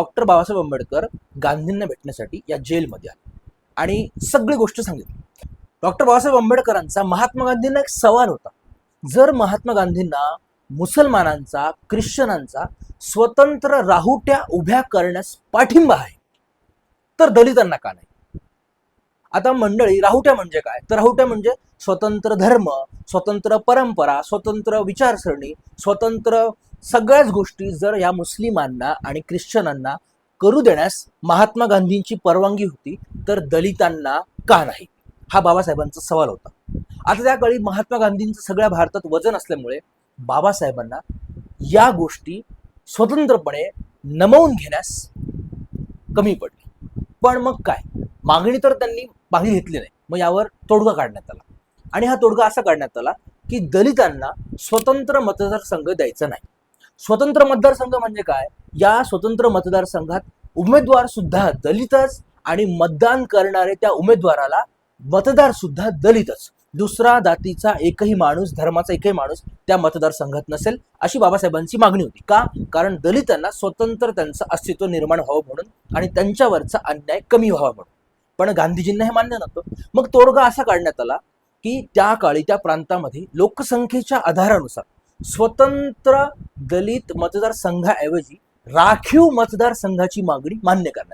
Doctor Babasaheb Ambedkar गांधींना भेटण्यासाठी या जेलमध्ये आले. आणि सगळी गोष्ट सांगितली. डॉक्टर बाबासाहेब आंबेडकरांचा महात्मा गांधींना एक सवाल होता. जर महात्मा गांधींना मुसलमानांचा ख्रिश्चनांचा स्वतंत्र राहुट्या उभ्या करण्यास पाठिंबा आहे तर दलितांना का नाही? आता मंडळी राहुट्या म्हणजे काय? तर राहुट्या म्हणजे स्वतंत्र धर्म स्वतंत्र परंपरा स्वतंत्र विचारसरणी स्वतंत्र सगळ्याच गोष्टी जर या मुस्लिमांना आणि ख्रिश्चनांना करू देण्यास महात्मा गांधींची परवानगी होती तर दलितांना का नाही? हा बाबासाहेबांचा सवाल होता. आता त्या काळी महात्मा गांधींचं सगळ्या भारतात वजन असल्यामुळे बाबासाहेबांना या गोष्टी स्वतंत्रपणे नमवून घेण्यास कमी पडली. पण मग काय? मागणी तर त्यांनी मागणी घेतली नाही. मग यावर तोडगा काढण्यात आला. आणि हा तोडगा असा काढण्यात आला की दलितांना स्वतंत्र मतदारसंघ द्यायचा नाही. स्वतंत्र मतदारसंघ म्हणजे काय? या स्वतंत्र मतदारसंघात उमेदवार सुद्धा दलितच आणि मतदान करणारे त्या उमेदवाराला मतदार सुद्धा दलितच. दुसरा जातीचा एकही माणूस धर्माचा एकही माणूस त्या मतदारसंघात नसेल अशी बाबासाहेबांची मागणी होती. का? कारण दलितांना स्वतंत्र त्यांचं अस्तित्व निर्माण व्हावं म्हणून आणि त्यांच्यावरचा अन्याय कमी व्हावा म्हणून. पण गांधीजींना हे मान्य नव्हतं. मग तोडगा असा काढण्यात आला की त्या काळी त्या प्रांतामध्ये लोकसंख्येच्या आधारानुसार स्वतंत्र दलित मतदारसंघाऐवजी राखीव मतदारसंघाची मागणी मान्य करण्यात